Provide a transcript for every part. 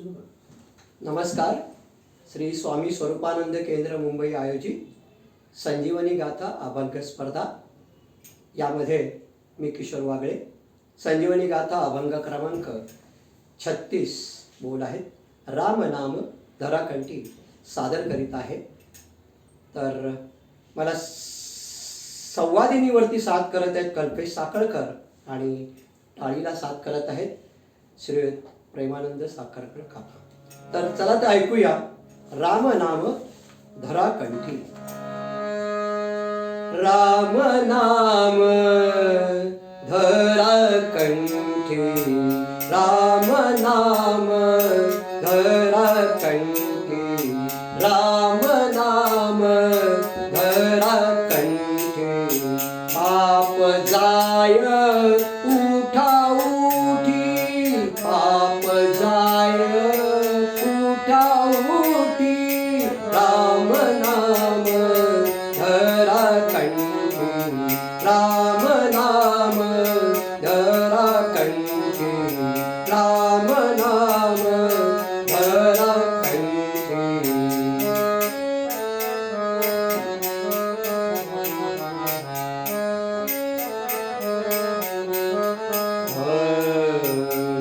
नमस्कार. श्री स्वामी स्वरूपानंद केंद्र मुंबई आयोजित संजीवनी गाथा अभंग स्पर्धा. यामध्ये मी किशोर वागळे. संजीवनी गाथा अभंग क्रमांक छत्तीस बोल आहेत. राम नाम धराकंठी सादर करीत आहे. तर मला संवादिनीवरती साथ करत आहेत कल्पेश साखळकर आणि टाळीला साथ करत आहेत. श्री प्रेमानंद साखरकर काका तर चला तर ऐकूया. राम नाम धरा कंठी राम नाम धरा कंठी राम नाम धरा राम नाम धरा कंठी। राम नाम धरा कंठी।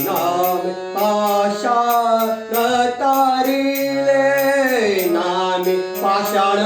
नाम पाषाण तारिले नाम पाषाण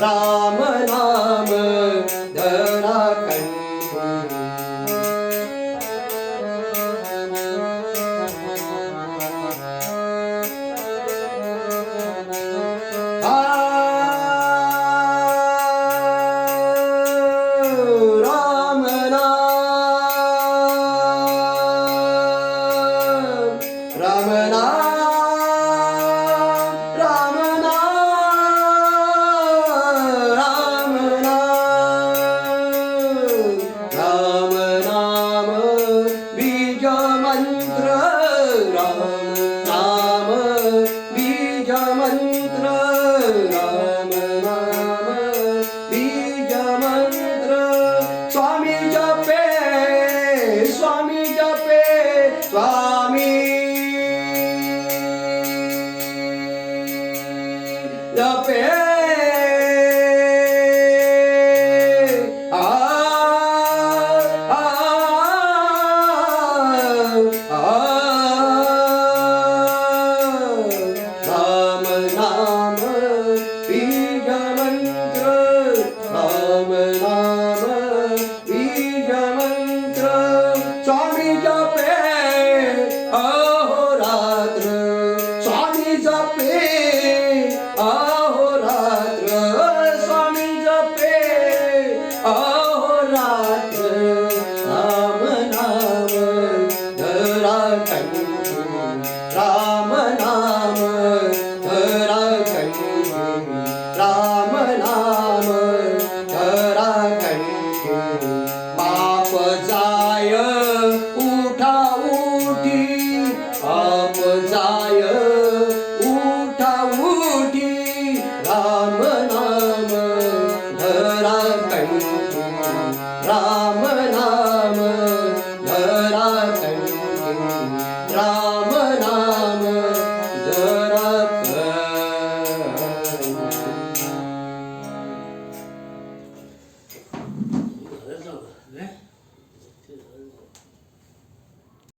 राम नाम धरा कंठी